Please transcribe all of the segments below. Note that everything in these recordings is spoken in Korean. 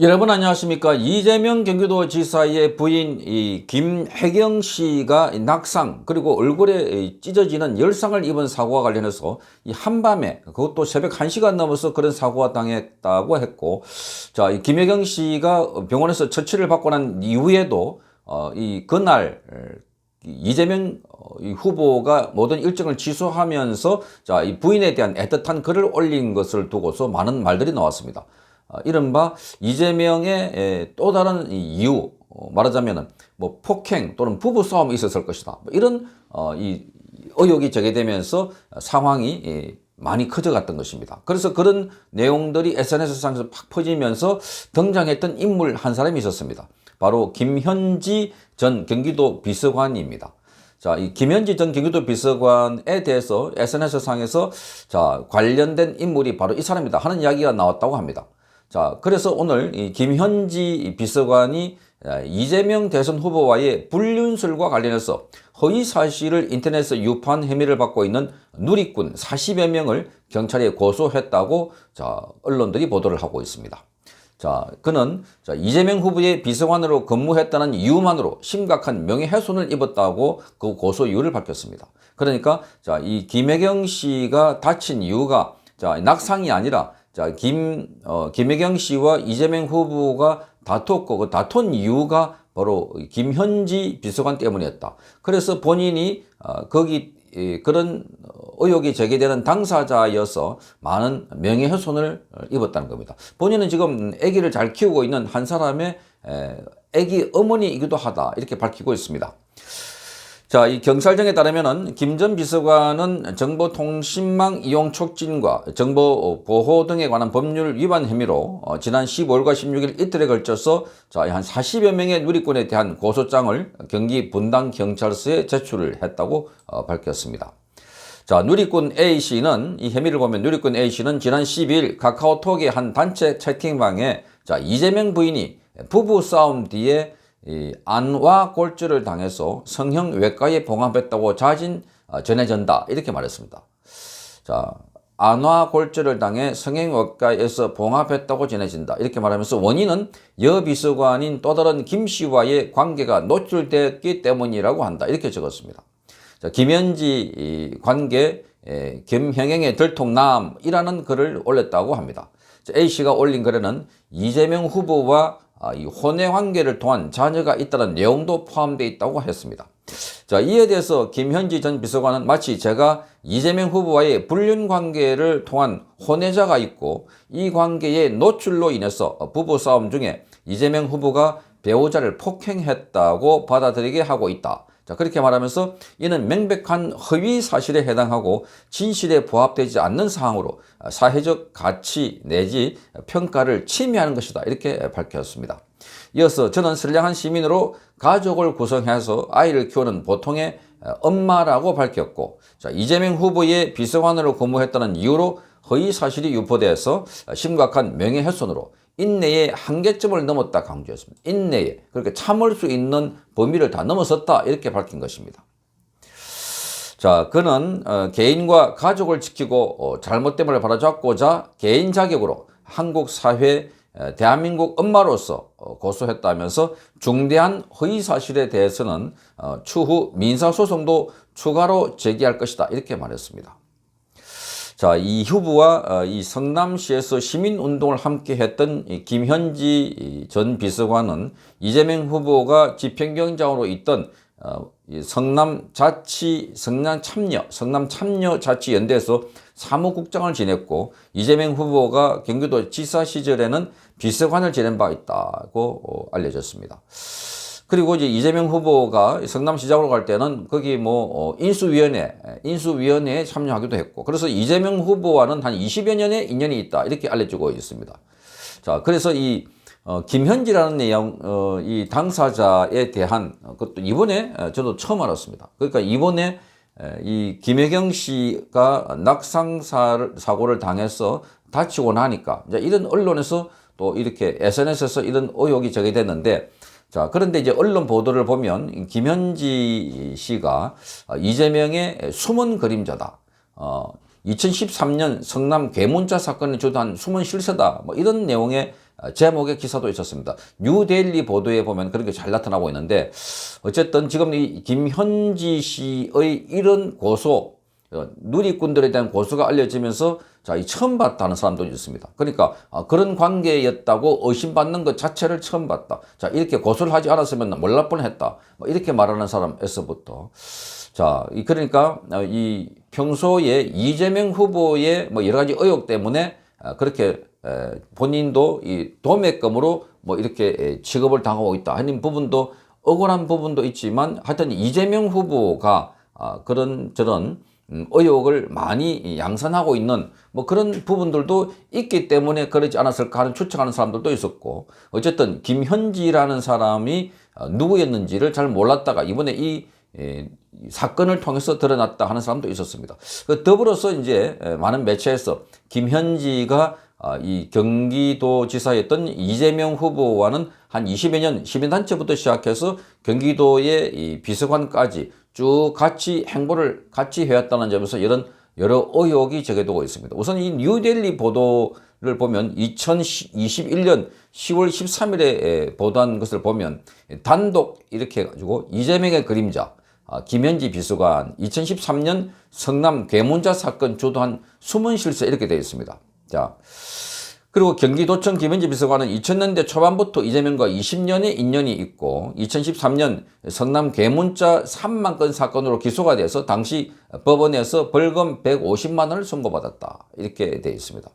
여러분 안녕하십니까 이재명 경기도지사의 부인 이 김혜경 씨가 이 낙상 그리고 얼굴에 이 찢어지는 열상을 입은 사고와 관련해서 이 한밤에 그것도 새벽 1시간 넘어서 그런 사고가 당했다고 했고 자이 김혜경 씨가 병원에서 처치를 받고 난 이후에도 어이 그날 이 이재명 어, 이 후보가 모든 일정을 취소하면서 자, 이 부인에 대한 애틋한 글을 올린 것을 두고서 많은 말들이 나왔습니다. 어, 이른바 이재명의 에, 또 다른 이 이유 어, 말하자면은 뭐 폭행 또는 부부 싸움이 있었을 것이다. 뭐 이런 어, 이 의혹이 제기되면서 상황이 예, 많이 커져갔던 것입니다. 그래서 그런 내용들이 SNS상에서 팍 퍼지면서 등장했던 인물 한 사람이 있었습니다. 바로 김현지 전 경기도 비서관입니다. 자, 이 김현지 전 경기도 비서관에 대해서 SNS상에서 자, 관련된 인물이 바로 이 사람이다 하는 이야기가 나왔다고 합니다. 자, 그래서 오늘 이 김현지 비서관이 이재명 대선 후보와의 불륜설과 관련해서 허위 사실을 인터넷에 유포한 혐의를 받고 있는 누리꾼 40여 명을 경찰에 고소했다고 자, 언론들이 보도를 하고 있습니다. 자, 그는 자, 이재명 후보의 비서관으로 근무했다는 이유만으로 심각한 명예훼손을 입었다고 그 고소 이유를 밝혔습니다. 그러니까 자, 이 김혜경 씨가 다친 이유가 자, 낙상이 아니라 자, 김, 어, 김혜경 씨와 이재명 후보가 다퉜고 그 다툰 이유가 바로 김현지 비서관 때문이었다. 그래서 본인이 어, 거기 이, 그런 의혹이 제기되는 당사자여서 많은 명예훼손을 입었다는 겁니다. 본인은 지금 아기를 잘 키우고 있는 한 사람의 에, 아기 어머니이기도 하다 이렇게 밝히고 있습니다. 자, 이 경찰청에 따르면은 김 전 비서관은 정보통신망 이용 촉진과 정보 보호 등에 관한 법률 위반 혐의로 어, 지난 15일과 16일 이틀에 걸쳐서 자, 한 40여 명의 누리꾼에 대한 고소장을 경기 분당 경찰서에 제출을 했다고 어, 밝혔습니다. 자, 누리꾼 A씨는 이 혐의를 보면 누리꾼 A씨는 지난 12일 카카오톡의 한 단체 채팅방에 자, 이재명 부인이 부부 싸움 뒤에 이 안와 골절을 당해서 성형 외과에 봉합했다고 자진 어, 전해진다 이렇게 말했습니다. 자 안와 골절을 당해 성형외과에서 봉합했다고 전해진다 이렇게 말하면서 원인은 여 비서관인 또 다른 김 씨와의 관계가 노출됐기 때문이라고 한다 이렇게 적었습니다. 자, 김현지 관계 에, 김형행의 들통남이라는 글을 올렸다고 합니다. 자, A 씨가 올린 글에는 이재명 후보와 아, 이 혼외 관계를 통한 자녀가 있다는 내용도 포함되어 있다고 했습니다. 자, 이에 대해서 김현지 전 비서관은 마치 제가 이재명 후보와의 불륜 관계를 통한 혼외자가 있고 이 관계의 노출로 인해서 부부 싸움 중에 이재명 후보가 배우자를 폭행했다고 받아들이게 하고 있다. 자, 그렇게 말하면서 이는 명백한 허위 사실에 해당하고 진실에 부합되지 않는 사항으로 사회적 가치 내지 평가를 침해하는 것이다. 이렇게 밝혔습니다. 이어서 저는 선량한 시민으로 가족을 구성해서 아이를 키우는 보통의 엄마라고 밝혔고, 자, 이재명 후보의 비서관으로 근무했다는 이유로 허위 사실이 유포돼서 심각한 명예훼손으로 인내의 한계점을 넘었다 강조했습니다. 인내에 그렇게 참을 수 있는 범위를 다 넘어섰다 이렇게 밝힌 것입니다. 자, 그는 어, 개인과 가족을 지키고 어, 잘못됨을 바로잡고자 개인 자격으로 한국 사회 에, 대한민국 엄마로서 어, 고소했다면서 중대한 허위 사실에 대해서는 어, 추후 민사소송도 추가로 제기할 것이다 이렇게 말했습니다. 자, 이 후보와 어, 이 성남시에서 시민운동을 함께 했던 이 김현지 전 비서관은 이재명 후보가 집행경장으로 있던 어, 이 성남 자치, 성남 참여, 성남 참여 자치연대에서 사무국장을 지냈고 이재명 후보가 경기도 지사 시절에는 비서관을 지낸 바 있다고 어, 알려졌습니다. 그리고 이제 이재명 후보가 성남시장으로 갈 때는 거기 뭐 어, 인수위원회, 인수위원회에 참여하기도 했고 그래서 이재명 후보와는 한 20여 년의 인연이 있다 이렇게 알려지고 있습니다. 자, 그래서 이 어, 김현지라는 내용, 어, 이 당사자에 대한 것도 이번에 저도 처음 알았습니다. 그러니까 이번에 이 김혜경 씨가 낙상 사고를 당해서 다치고 나니까 이제 이런 언론에서 또 이렇게 SNS에서 이런 의혹이 제기됐는데 자, 그런데 이제 언론 보도를 보면 김현지 씨가 이재명의 숨은 그림자다. 어, 2013년 성남 괴문자 사건을 주도한 숨은 실세다. 뭐 이런 내용의 어, 제목의 기사도 있었습니다. 뉴데일리 보도에 보면 그런 게 잘 나타나고 있는데 어쨌든 지금 이 김현지 씨의 이런 고소 어, 누리꾼들에 대한 고소가 알려지면서 자, 이 처음 봤다는 사람도 있습니다. 그러니까 아, 그런 관계였다고 의심받는 것 자체를 처음 봤다. 자, 이렇게 고소를 하지 않았으면 몰랄 뻔했다. 뭐 이렇게 말하는 사람에서부터 자, 이 그러니까 어, 이 평소에 이재명 후보의 뭐 여러 가지 의혹 때문에 아, 그렇게 에, 본인도 이 도매금으로 뭐 이렇게 에, 취급을 당하고 있다 하는 부분도 억울한 부분도 있지만 하여튼 이재명 후보가 아, 그런 저런 음, 의혹을 많이 양산하고 있는 뭐 그런 부분들도 있기 때문에 그러지 않았을까 하는 추측하는 사람들도 있었고 어쨌든 김현지라는 사람이 어, 누구였는지를 잘 몰랐다가 이번에 이 에, 이 사건을 통해서 드러났다 하는 사람도 있었습니다. 그 더불어서 이제 에, 많은 매체에서 김현지가 아, 이 경기도지사였던 이재명 후보와는 한 20여 년 시민단체부터 시작해서 경기도의 이 비서관까지 쭉 같이 행보를 같이 해왔다는 점에서 이런 여러 의혹이 제기되고 있습니다. 우선 이 뉴델리 보도를 보면 2021년 10월 13일에 보도한 것을 보면 단독 이렇게 해가지고 이재명의 그림자 아, 김현지 비서관 2013년 성남 괴문자 사건 주도한 숨은 실세 이렇게 되어 있습니다. 자, 그리고 경기도청 김현지 비서관은 2000년대 초반부터 이재명과 20년의 인연이 있고 2013년 성남 괴문자 3만 건 사건으로 기소가 돼서 당시 법원에서 벌금 150만 원을 선고받았다. 이렇게 되어 있습니다.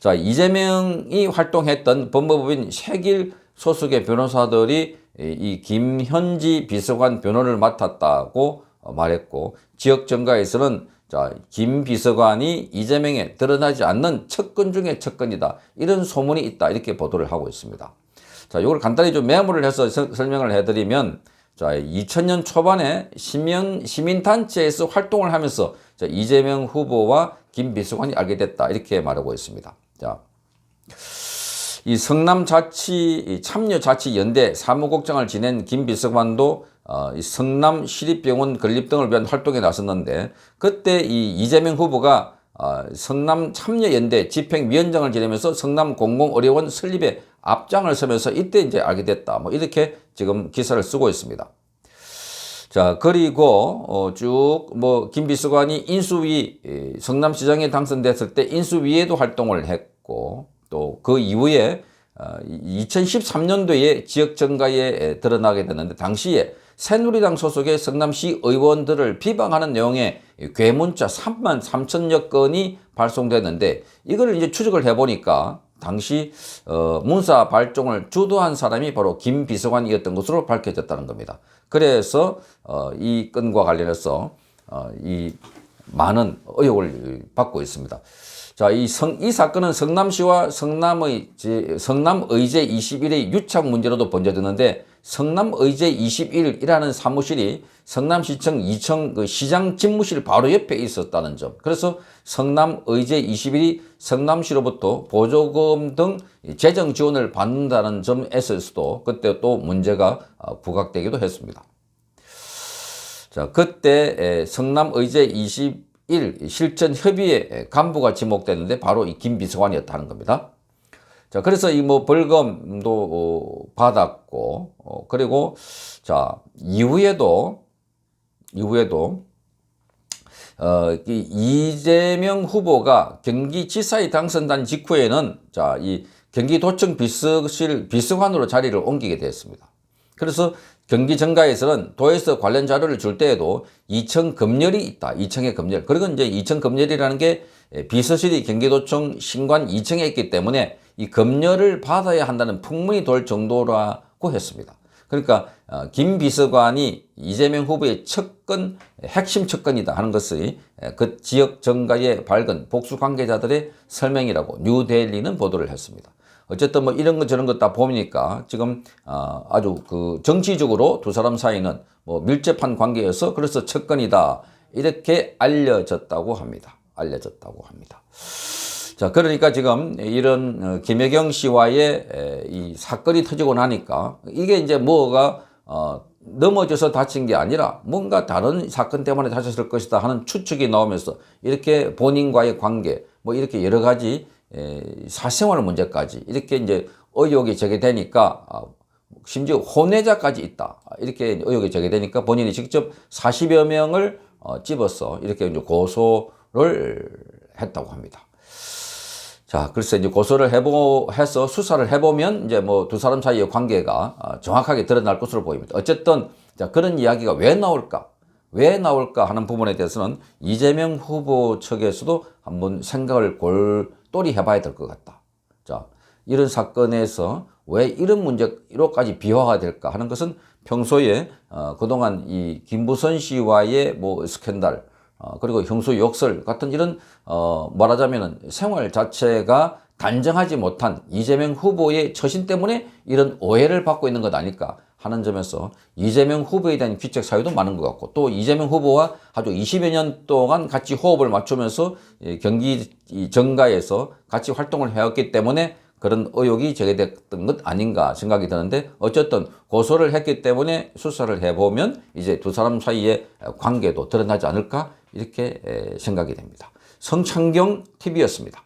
자, 이재명이 활동했던 법무법인 세길 소속의 변호사들이 이 김현지 비서관 변호를 맡았다고 말했고 지역 정가에서는 자, 김 비서관이 이재명에 드러나지 않는 척건 중에 척건이다. 이런 소문이 있다. 이렇게 보도를 하고 있습니다. 자, 이걸 간단히 좀 메모를 해서 서- 설명을 해드리면 자, 2000년 초반에 시민, 시민단체에서 활동을 하면서 자, 이재명 후보와 김 비서관이 알게 됐다. 이렇게 말하고 있습니다. 자, 이 성남자치 참여자치연대 사무국장을 지낸 김 비서관도 어, 이 성남 시립병원 건립 등을 위한 활동에 나섰는데 그때 이 이재명 후보가 어, 성남 참여연대 집행위원장을 지내면서 성남 공공의료원 설립에 앞장을 서면서 이때 이제 알게 됐다. 뭐 이렇게 지금 기사를 쓰고 있습니다. 자, 그리고, 어, 쭉, 뭐, 김 비서관이 인수위, 에, 성남시장에 당선됐을 때 인수위에도 활동을 했고, 또 그 이후에, 어, 2013년도에 지역 정가에 드러나게 됐는데, 당시에 새누리당 소속의 성남시 의원들을 비방하는 내용의 괴문자 3만 3천여 건이 발송됐는데, 이걸 이제 추적을 해보니까, 당시 어, 문사 발종을 주도한 사람이 바로 김 비서관이었던 것으로 밝혀졌다는 겁니다. 그래서 어, 이 건과 관련해서 어, 이 많은 의혹을 받고 있습니다. 자, 이, 성, 이 사건은 성남시와 성남의, 제, 성남의제 21의 유착 문제로도 번져드는데, 성남의제 21이라는 사무실이 성남시청 2층 그 시장 집무실 바로 옆에 있었다는 점. 그래서 성남의제 21이 성남시로부터 보조금 등 재정 지원을 받는다는 점에서도 그때 또 문제가 어, 부각되기도 했습니다. 자, 그때 에, 성남의제 21 실전 협의회 간부가 지목됐는데 바로 이 김 비서관이었다는 겁니다. 자, 그래서 이 뭐 벌금도 어, 받았고, 어, 그리고 자, 이후에도, 이후에도, 어, 이 이재명 후보가 경기지사에 당선된 직후에는 자, 이 경기도청 비서실 비서관으로 자리를 옮기게 됐습니다. 그래서 경기 정가에서는 도에서 관련 자료를 줄 때에도 2층 검열이 있다. 2층의 검열. 그리고 이제 2층 검열이라는 게 비서실이 경기도청 신관 2층에 있기 때문에 이 검열을 받아야 한다는 풍문이 돌 정도라고 했습니다. 그러니까 어, 김 비서관이 이재명 후보의 척건 핵심 척건이다 하는 것이 그 지역 정가의 밝은 복수 관계자들의 설명이라고 뉴데일리는 보도를 했습니다. 어쨌든 뭐 이런 것 저런 것 다 보니까 지금 어, 아주 그 정치적으로 두 사람 사이는 뭐 밀접한 관계여서 그래서 척건이다 이렇게 알려졌다고 합니다. 알려졌다고 합니다. 자, 그러니까 지금 이런 어, 김혜경 씨와의 에, 이 사건이 터지고 나니까 이게 이제 뭐가 어, 넘어져서 다친 게 아니라 뭔가 다른 사건 때문에 다쳤을 것이다 하는 추측이 나오면서 이렇게 본인과의 관계 뭐 이렇게 여러 가지 에, 사생활 문제까지 이렇게 이제 의혹이 제기되니까 아, 심지어 혼외자까지 있다. 이렇게 의혹이 제기되니까 본인이 직접 40여 명을 어, 집어서 이렇게 이제 고소를 했다고 합니다. 자, 그래서 이제 고소를 해보, 해서 수사를 해보면 이제 뭐 두 사람 사이의 관계가 어, 정확하게 드러날 것으로 보입니다. 어쨌든 자, 그런 이야기가 왜 나올까? 왜 나올까 하는 부분에 대해서는 이재명 후보 측에서도 한번 생각을 골똘히 해봐야 될 것 같다. 자, 이런 사건에서 왜 이런 문제로까지 비화가 될까 하는 것은 평소에 어, 그동안 이 김부선 씨와의 뭐 스캔들 어, 그리고 형수 욕설 같은 이런 어, 말하자면은 생활 자체가 단정하지 못한 이재명 후보의 처신 때문에 이런 오해를 받고 있는 것 아닐까 하는 점에서 이재명 후보에 대한 귀책 사유도 많은 것 같고 또 이재명 후보와 아주 20여 년 동안 같이 호흡을 맞추면서 이 경기 이 정가에서 같이 활동을 해왔기 때문에 그런 의혹이 제기됐던 것 아닌가 생각이 드는데 어쨌든 고소를 했기 때문에 수사를 해보면 이제 두 사람 사이의 관계도 드러나지 않을까 이렇게 에, 생각이 됩니다. 성창경 TV였습니다.